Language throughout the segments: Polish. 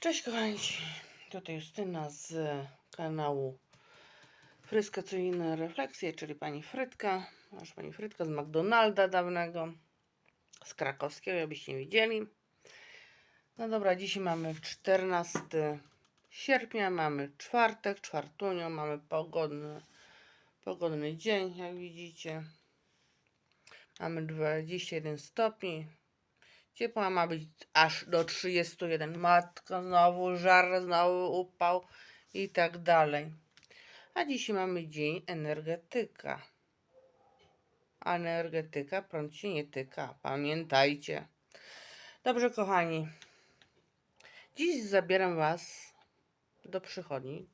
Cześć kochani, tutaj Justyna z kanału Fryskacyjne Refleksje, czyli pani Frytka, nasz pani Frytka z McDonalda dawnego, z krakowskiego, abyście nie widzieli. No dobra, dzisiaj mamy 14 sierpnia, mamy czwartek, czwartunio, mamy pogodny, pogodny dzień, jak widzicie. Mamy 21 stopni, Ciepła ma być aż do 31. Matko, znowu żar, znowu upał i tak dalej. A dzisiaj mamy dzień energetyka. Energetyka prąd się nie tyka. Pamiętajcie. Dobrze, kochani. Dziś zabieram Was do przychodni.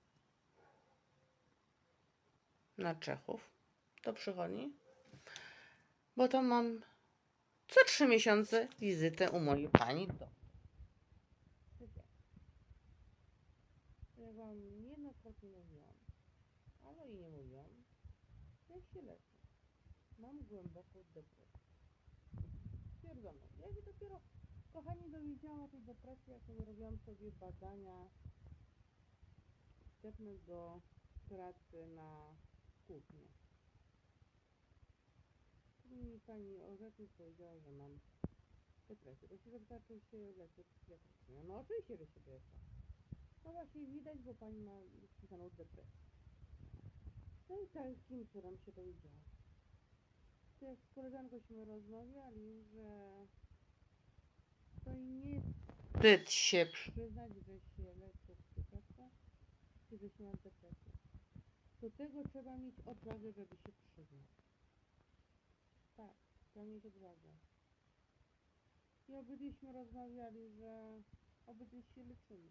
Na Czechów. Do przychodni. Bo tam mam co trzy miesiące wizytę u mojej pani do. Ja wam niejednokrotnie mówiłam, ale i nie mówiłam, jak się leczę. Mam głęboką depresję. Stwierdzono. Ja się dopiero, kochani, dowiedziałam o tej depresji, jak robiłam sobie badania wstępne do pracy na kuchni pani orzecznik powiedziała, że mam depresję. Bo się czy się leczę psychiatrycznie. No oczywiście, że się leczę. No właśnie widać, bo pani ma wpisaną depresję. No i takim cudem się dowiedziała. To jak z koleżankośmy rozmawiali, że to i nie wstyd się przyznać, że się leczy psychiatra, czy że się ma depresję. Do tego trzeba mieć odwagę, żeby się przyznać. Mieć odwagę. I obydwieśmy rozmawiali, że obydwie się leczymy.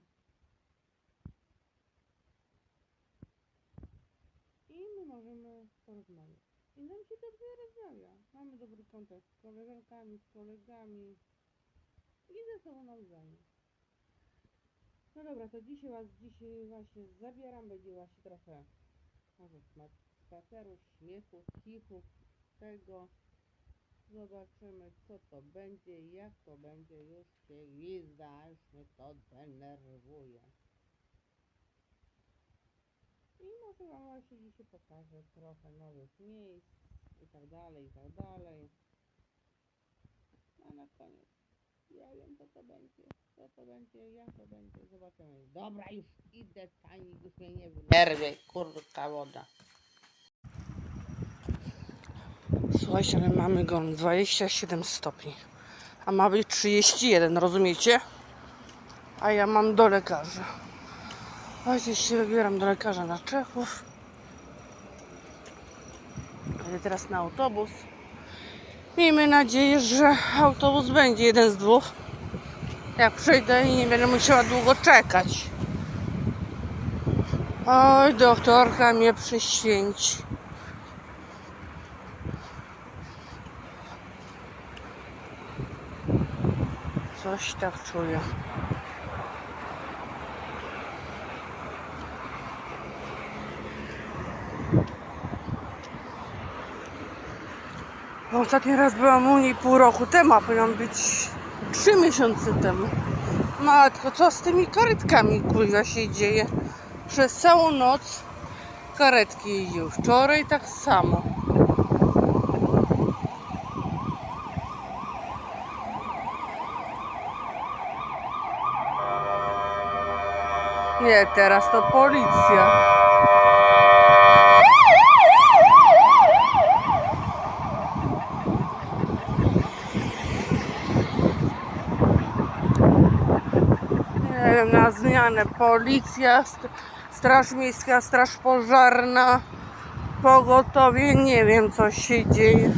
I my możemy porozmawiać. I nam się dobrze rozmawia. Mamy dobry kontakt z koleżankami, z kolegami i ze sobą nawzajem. No dobra, to dzisiaj was dzisiaj właśnie zabieram. Będzie właśnie trochę może spaceru, śmiechu, kichów, tego. Zobaczymy, co to będzie i jak to będzie. Już się gwizda, już mnie to denerwuje. I może Wam właśnie dzisiaj pokażę trochę nowych miejsc i tak dalej, i tak dalej. A na koniec ja wiem, co to będzie, co to będzie, jak to będzie. Zobaczymy. Dobra, już idę, Pani, już mnie nie wnerwie, kurka woda. Słuchajcie, ale mamy go 27 stopni. A ma być 31, rozumiecie? A ja mam do lekarza. Właśnie się wybieram do lekarza na Czechów. Jadę teraz na autobus. Miejmy nadzieję, że autobus będzie jeden z dwóch. Jak przyjdę i nie będę musiała długo czekać. Oj, doktorka mnie przyświęci. Coś tak czuję. Ostatni raz byłam u niej pół roku temu, a być trzy miesiące temu. Matko, co z tymi karetkami kurwa się dzieje? Przez całą noc karetki jeździły. Wczoraj tak samo. Nie, teraz to policja. Wiem, na zmianę policja, st- straż miejska, straż pożarna, pogotowie, nie wiem co się dzieje.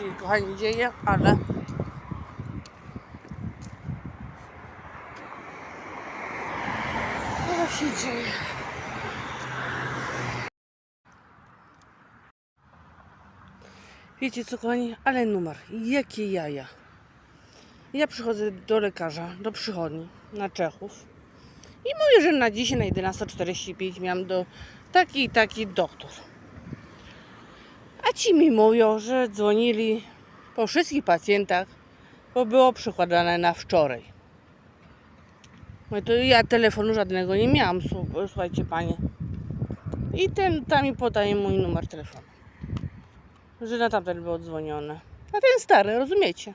Się kochani dzieje, ale co się dzieje? Wiecie co, kochani? Ale numer. Jakie jaja. Ja przychodzę do lekarza, do przychodni na Czechów i mówię, że na dzisiaj na 11.45 miałam do taki i taki doktor. A ci mi mówią, że dzwonili po wszystkich pacjentach, bo było przekładane na wczoraj. No to ja telefonu żadnego nie miałam, słu- słuchajcie panie. I ten tam mi podaje mój numer telefonu. Że na tamten było dzwonione. Na ten stary, rozumiecie?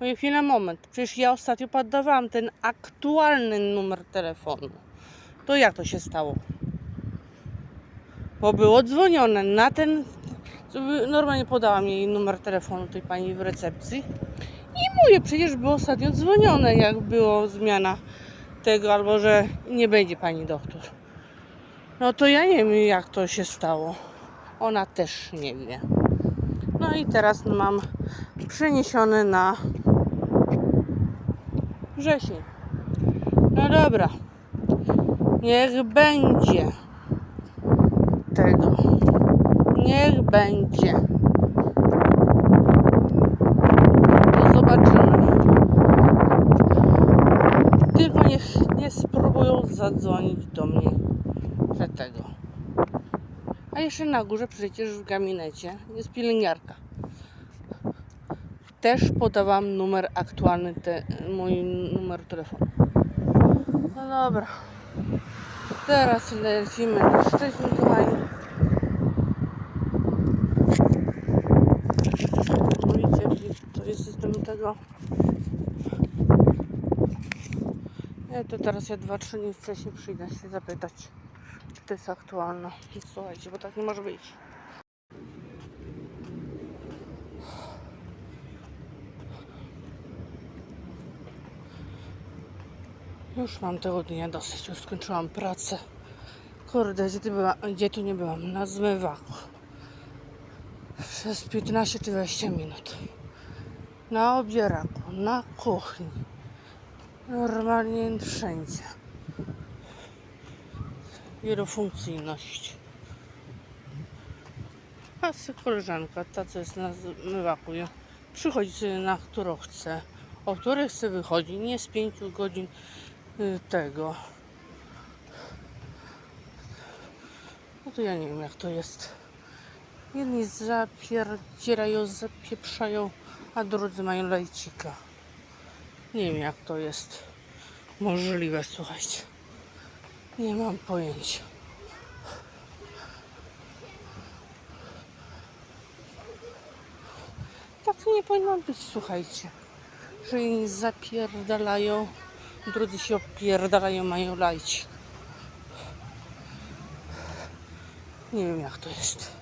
Mówię, chwila, moment. Przecież ja ostatnio poddawałam ten aktualny numer telefonu. To jak to się stało? Bo było dzwonione na ten. Normalnie podałam jej numer telefonu tej pani w recepcji. I mówię, przecież było ostatnio dzwonione, jak było zmiana tego, albo że nie będzie pani doktor. No to ja nie wiem, jak to się stało. Ona też nie wie. No i teraz mam przeniesiony na wrzesień. No dobra. Niech będzie tego. Niech będzie. To zobaczymy. Tylko niech nie spróbują zadzwonić do mnie, że tego. A jeszcze na górze przecież w gabinecie jest pielęgniarka. Też podawałam numer aktualny, te, mój numer telefonu. No dobra. Teraz lecimy na Szczecin, kochani. Widzicie, jaki to jest system tego. Ja to teraz ja dwa, trzy dni wcześniej przyjdę się zapytać, czy to jest aktualne. Słuchajcie, bo tak nie może być. Już mam tego dnia dosyć, już skończyłam pracę. Kurde, gdzie, była, gdzie tu nie byłam? Na zmywaku. Przez 15 czy 20 minut. Na obieraku, na kuchni. Normalnie wszędzie. Wielofunkcyjność. A se koleżanka, ta co jest na zmywaku, przychodzi sobie na którą chce. O której chce wychodzi, nie z 5 godzin y, tego. No to ja nie wiem jak to jest. Jedni zapierdzierają, zapieprzają, a drudzy mają lejcika. Nie wiem jak to jest możliwe, słuchajcie. Nie mam pojęcia. Tak nie powinno być, słuchajcie. Że inni zapierdalają, drudzy się opierdalają, mają lajcik. Nie wiem jak to jest.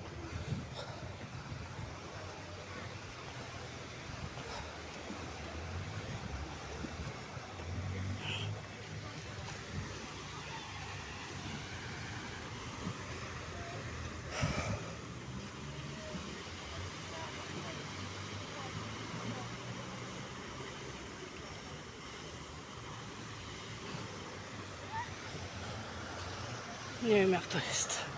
Nie wiem jak to jest.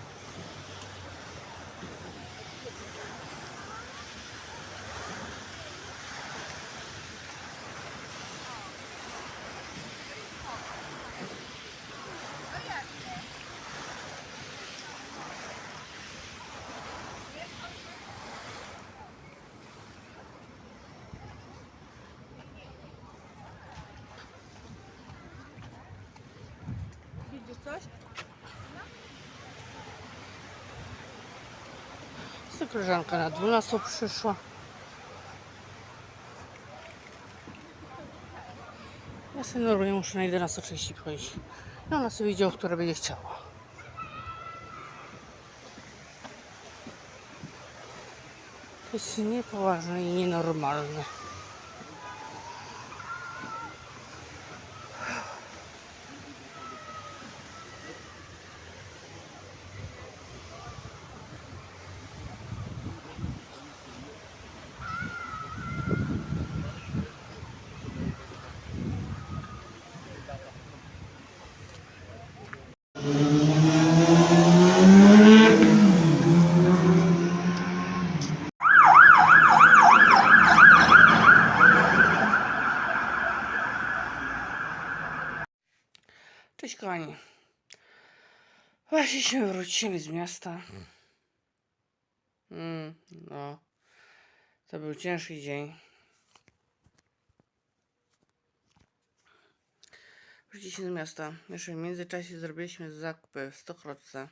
Koleżanka na 12 przyszła. Ja sobie normalnie muszę na 11.30 chodzić. No ona sobie widziała, która będzie chciała. To jest niepoważne i nienormalne. Cześć kochani. Właśnie wrócili z miasta. Mm, no. To był ciężki dzień. Wróciliśmy z miasta. Jeszcze w międzyczasie zrobiliśmy zakupy w Stokrotce.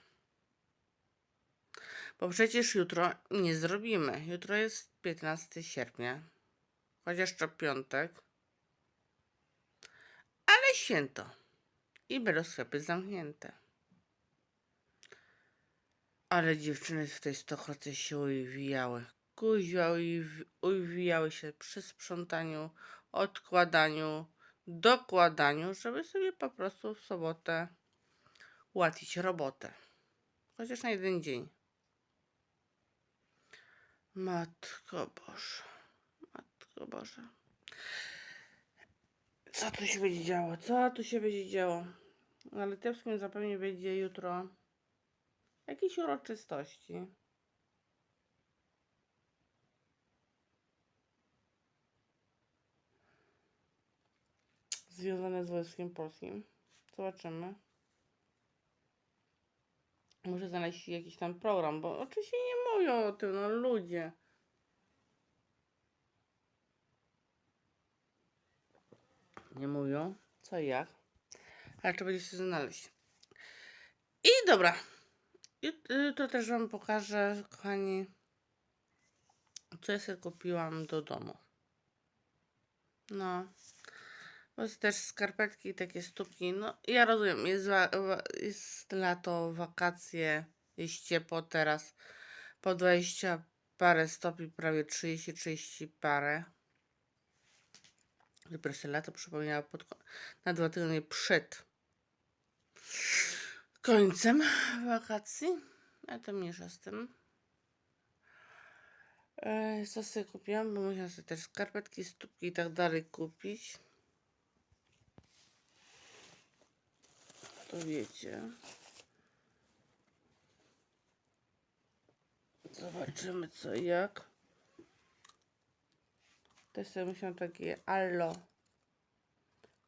Bo przecież jutro nie zrobimy. Jutro jest 15 sierpnia. Chociaż to piątek. Ale święto. I będą sklepy zamknięte. Ale dziewczyny w tej stokrocie się uwijały. Kuźwa uwi- uwijały się przy sprzątaniu, odkładaniu, dokładaniu, żeby sobie po prostu w sobotę ułatwić robotę. Chociaż na jeden dzień. Matko Boże. Matko Boże. Co tu się będzie działo? Co tu się będzie działo? Na Litewskim zapewne będzie jutro jakieś uroczystości. Związane z Wojskiem Polskim. Zobaczymy. Muszę znaleźć jakiś tam program, bo oczywiście nie mówią o tym, no ludzie. Nie mówią co i jak, ale trzeba będzie się znaleźć. I dobra, Jut- jutro też Wam pokażę, kochani, co ja sobie kupiłam do domu. No, bo też skarpetki, takie stópki. No, ja rozumiem, jest, jest lato, wakacje, jest ciepło teraz, po 20 parę stopni, prawie 30-30 parę. Dopiero sobie lato przypomniała pod, na dwa tygodnie przed końcem wakacji. A to mniejsza z tym. E, Co sobie kupiłam? Bo musiałam sobie też skarpetki, stópki i tak dalej kupić. To wiecie. Zobaczymy co i jak. Też sobie musiałam takie allo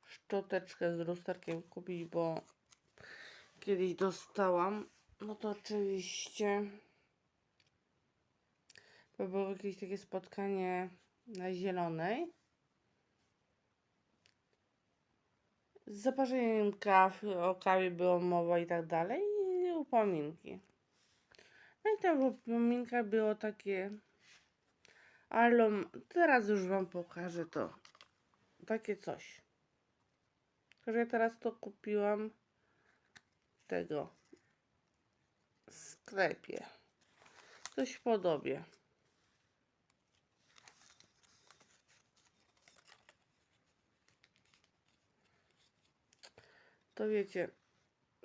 szczoteczkę z lusterkiem kupić, bo kiedyś dostałam. No to oczywiście bo było jakieś takie spotkanie na zielonej. Z zaparzeniem kaw, o kawie było mowa i tak dalej. I upominki. No i tam w upominkach było takie ale teraz już wam pokażę to. Takie coś. Tylko, że ja teraz to kupiłam tego sklepie. Coś w podobie. To wiecie,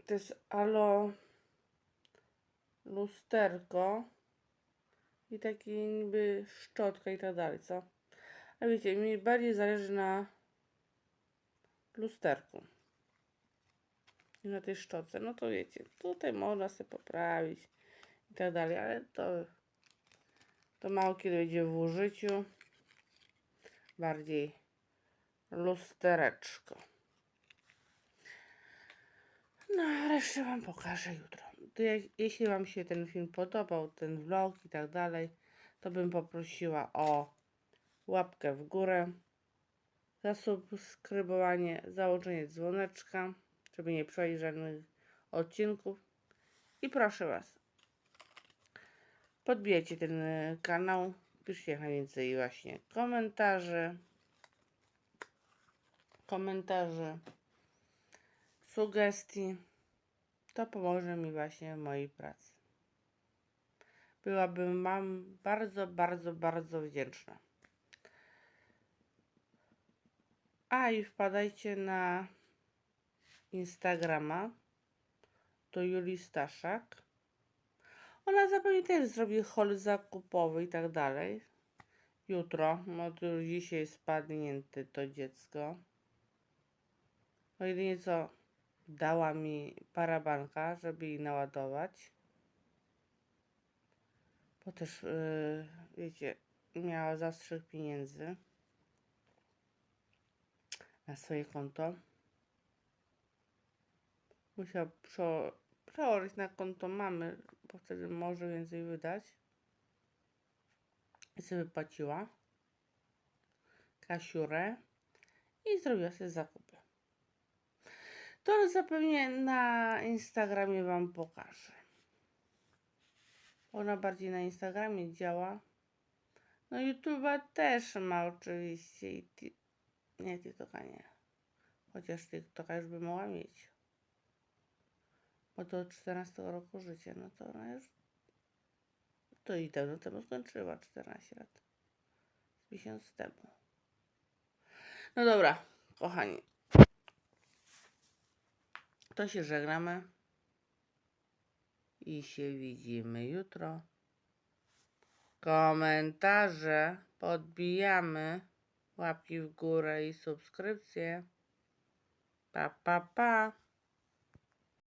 to jest alo lusterko i taki niby szczotka i tak dalej, co? A wiecie, mi bardziej zależy na lusterku na tej szczotce. No to wiecie, tutaj można sobie poprawić i tak dalej, ale to, to mało kiedy będzie w użyciu. Bardziej lustereczko. No, resztę Wam pokażę jutro. Jeśli Wam się ten film podobał, ten vlog i tak dalej, to bym poprosiła o łapkę w górę, zasubskrybowanie, założenie dzwoneczka, żeby nie przejść żadnych odcinków. I proszę Was, podbijajcie ten e, kanał, piszcie jak najwięcej właśnie komentarzy, komentarzy, sugestii. To pomoże mi właśnie w mojej pracy. Byłabym Wam bardzo, bardzo, bardzo wdzięczna. A i wpadajcie na Instagrama do Julii Staszak. Ona zapewne też zrobi hol zakupowy i tak dalej. Jutro, no to dzisiaj spadnięty to dziecko. No jedynie co dała mi parabanka, żeby jej naładować. Bo też, yy, wiecie, miała zastrzyk pieniędzy na swoje konto. Musiała prze- przełożyć na konto mamy, bo wtedy może więcej wydać. I sobie płaciła kasiurę i zrobiła sobie zakupy. To zapewne na Instagramie Wam pokażę. Ona bardziej na Instagramie działa. No YouTube'a też ma oczywiście nie TikToka nie. Chociaż TikToka już by mogła mieć. Bo do 14 roku życia, no to ona już to i dawno temu skończyła 14 lat. Z miesiąc temu. No dobra, kochani. To się żegnamy. I się widzimy jutro. Komentarze podbijamy. Łapki w górę i subskrypcje. Pa, pa, pa.